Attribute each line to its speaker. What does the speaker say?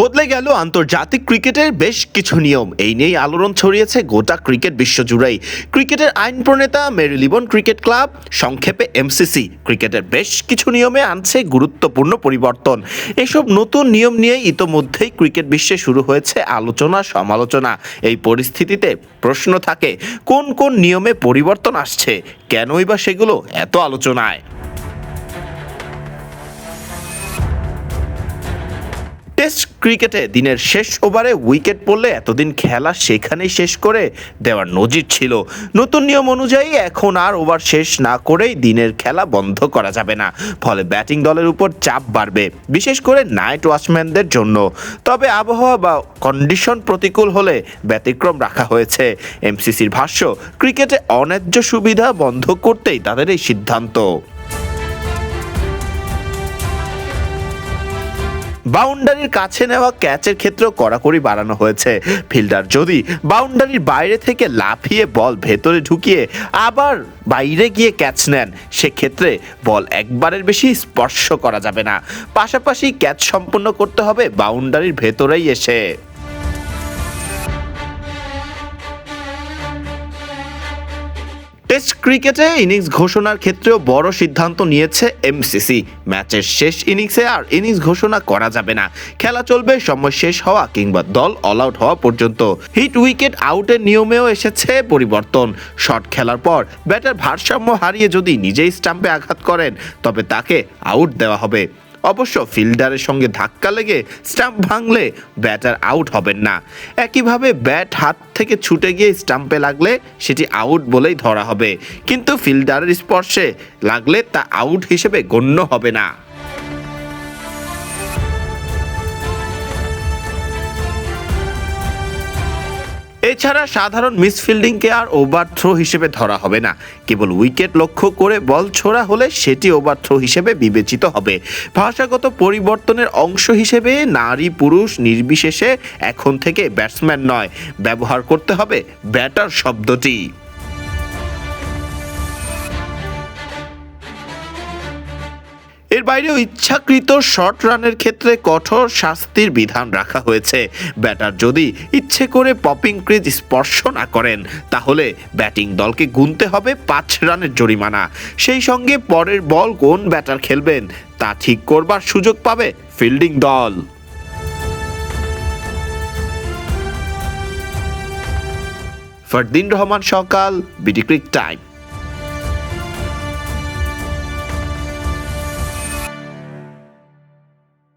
Speaker 1: বদলে গেল আন্তর্জাতিক ক্রিকেটের বেশ কিছু নিয়ম। এই নিয়েই আলোড়ন ছড়িয়েছে গোটা ক্রিকেট বিশ্ব জুড়েই ক্রিকেটের আইন প্রণেতা মেরিলিবন ক্রিকেট ক্লাব, সংক্ষেপে এমসিসি, ক্রিকেটের বেশ কিছু নিয়মে আনছে গুরুত্বপূর্ণ পরিবর্তন। এসব নতুন নিয়ম নিয়ে ইতোমধ্যেই ক্রিকেট বিশ্বে শুরু হয়েছে আলোচনা সমালোচনা। এই পরিস্থিতিতে প্রশ্ন থাকে, কোন কোন নিয়মে পরিবর্তন আসছে? কেনই বা সেগুলো এত আলোচনায়? টেস্ট ক্রিকেটে দিনের শেষ ওভারে উইকেট পড়লে এতদিন খেলা সেখানেই শেষ করে দেওয়ার নজির ছিল। নতুন নিয়ম অনুযায়ী এখন আর ওভার শেষ না করেই দিনের খেলা বন্ধ করা যাবে না। ফলে ব্যাটিং দলের উপর চাপ বাড়বে, বিশেষ করে নাইট ওয়াচম্যানদের জন্য। তবে আবহাওয়া বা কন্ডিশন প্রতিকূল হলে ব্যতিক্রম রাখা হয়েছে। এমসিসির ভাষ্য, ক্রিকেটে অন্যায্য সুবিধা বন্ধ করতেই তাদের এই সিদ্ধান্ত। বাউন্ডারির কাছে নেওয়া ক্যাচের ক্ষেত্রেও কড়াকড়ি বাড়ানো হয়েছে। ফিল্ডার যদি বাউন্ডারির বাইরে থেকে লাফিয়ে বল ভেতরে ঢুকিয়ে আবার বাইরে গিয়ে ক্যাচ নেন, সেক্ষেত্রে বল একবারের বেশি স্পর্শ করা যাবে না। পাশাপাশি ক্যাচ সম্পন্ন করতে হবে বাউন্ডারির ভেতরেই এসে। টেস্ট ক্রিকেটে ইনিংস ঘোষণার ক্ষেত্রেও বড় সিদ্ধান্ত নিয়েছে এমসিসি। ম্যাচের শেষ ইনিংসে আর ইনিংস ঘোষণা করা যাবে না। খেলা চলবে, সময় শেষ হওয়া কিংবা দল অল আউট হওয়া পর্যন্ত। হিট উইকেট আউটের নিয়মেও এসেছে পরিবর্তন। শট খেলার পর ব্যাটার ভারসাম্য হারিয়ে যদি নিজেই স্টাম্পে আঘাত করেন, তবে তাকে আউট দেওয়া হবে। অবশ্য ফিল্ডারের সঙ্গে ধাক্কা লেগে স্টাম্প ভাঙলে ব্যাটার আউট হবেন না। একইভাবে ব্যাট হাত থেকে ছুটে গিয়ে স্টাম্পে লাগলে সেটি আউট বলেই ধরা হবে। কিন্তু ফিল্ডারের স্পর্শে লাগলে তা আউট হিসেবে গণ্য হবে না। এছাড়া সাধারণ মিসফিল্ডিংকে আর ওভার থ্রো হিসেবে ধরা হবে না। কেবল উইকেট লক্ষ্য করে বল ছোড়া হলে সেটি ওভার থ্রো হিসেবে বিবেচিত হবে। ভাষাগত পরিবর্তনের অংশ হিসেবে নারী পুরুষ নির্বিশেষে এখন থেকে ব্যাটসম্যান নয়। ব্যবহার করতে হবে ব্যাটার শব্দটি। এর বাইরেও ইচ্ছাকৃত শর্ট রানের ক্ষেত্রে কঠোর শাস্তির বিধান রাখা হয়েছে। ব্যাটার যদি ইচ্ছে করে পপিং ক্রিজ স্পর্শ না করেন, তাহলে ব্যাটিং দলকে গুনতে হবে পাঁচ রানের জরিমানা। সেই সঙ্গে পরের বল কোন ব্যাটার খেলবেন, তা ঠিক করবার সুযোগ পাবে ফিল্ডিং দল। ফরদিন রহমান, সকাল, বিডি ক্রিক টাইম।